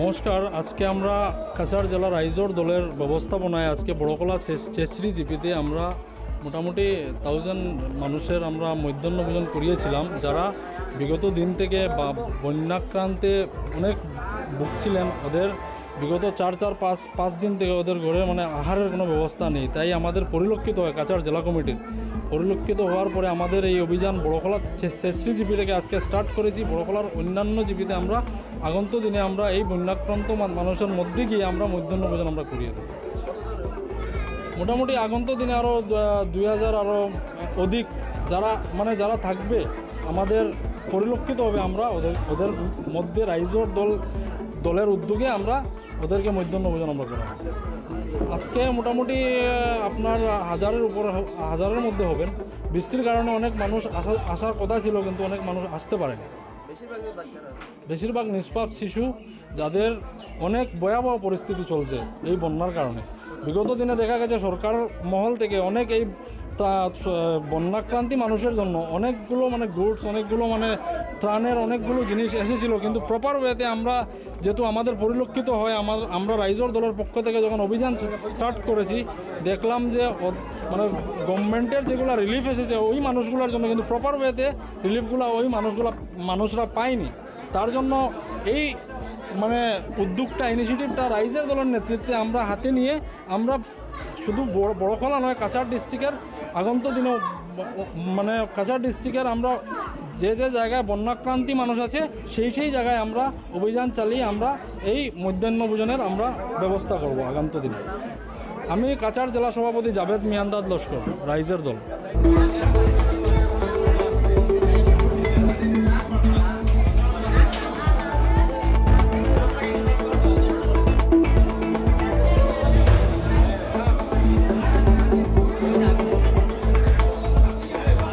নমস্কার, আজকে আমরা কাছাড় জেলার আইজোর দলের ব্যবস্থাপনায় আজকে বড়কলা চেসরি জিপিতে আমরা মোটামুটি থাউজেন্ড মানুষের আমরা মধ্যাহ্নভোজন করিয়েছিলাম, যারা বিগত দিন থেকে বা বন্যাক্রান্তে অনেক ভুগছিলেন। ওদের বিগত চার চার, পাঁচ পাঁচ দিন থেকে ওদের ঘরে মানে আহারের কোনো ব্যবস্থা নেই। তাই আমাদের পরিলক্ষিত হয় কাছাড় জেলা কমিটির। পরিলক্ষিত হওয়ার পরে আমাদের এই অভিযান বড়খলা শেষরি জিপি থেকে আজকে স্টার্ট করেছি। বড়খলার অন্যান্য জিপিতে আমরা, আগন্ত দিনে আমরা এই বন্যাক্রান্ত মানুষের মধ্যে গিয়ে আমরা মধ্যাহ্ন ভোজন আমরা করিয়ে দেবো। মোটামুটি আগন্ত দিনে আরও দুই হাজার আরও অধিক যারা মানে যারা থাকবে, আমাদের পরিলক্ষিত হবে আমরা ওদের ওদের মধ্যে রাইজোর দল দলের উদ্যোগে আমরা ওদেরকে মধ্যাহ্ন ভোজন আমরা করা আজকে মোটামুটি আপনার হাজারের উপর হাজারের মধ্যে হবেন। বৃষ্টির কারণে অনেক মানুষ আসা, আসার কথা ছিল, কিন্তু অনেক মানুষ আসতে পারেনি। বেশিরভাগ নিষ্পাপ শিশু, যাদের অনেক ভয়াবহ পরিস্থিতি চলছে এই বন্যার কারণে। বিগত দিনে দেখা গেছে, সরকার মহল থেকে অনেক এই তা- বন্যাক্রান্তি মানুষের জন্য অনেকগুলো মানে গুডস অনেকগুলো মানে ত্রাণের অনেকগুলো জিনিস এসেছিল। কিন্তু প্রপার ওয়েতে আমরা যেহেতু আমাদের পরিলক্ষিত হয় আমার আমরা রাইজর দলের পক্ষ থেকে যখন অভিযান স্টার্ট করেছি, দেখলাম যে মানে গভর্নমেন্টের যেগুলো রিলিফ এসেছে, ওই মানুষগুলোর জন্য কিন্তু প্রপার ওয়েতে রিলিফগুলো ওই মানুষগুলো, মানুষরা পায়নি। তার জন্য এই মানে উদ্যোগটা ইনিশিয়েটিভটা রাইজের দলের নেতৃত্বে আমরা হাতে নিয়ে আমরা শুধু বড়, বড়খলা নয়, কাছাড় ডিস্ট্রিক্টের আগন্ত দিনে মানে কাছাড় ডিস্ট্রিক্টের আমরা যে যে জায়গায় বন্যাক্রান্তি মানুষ আছে, সেই সেই জায়গায় আমরা অভিযান চালিয়ে আমরা এই মধ্যাহ্ন ভোজনের আমরা ব্যবস্থা করব আগান্ত দিনে। আমি কাছাড় জেলা সভাপতি জাভেদ মিয়ান্দাদ লস্কর, রাইজের দল।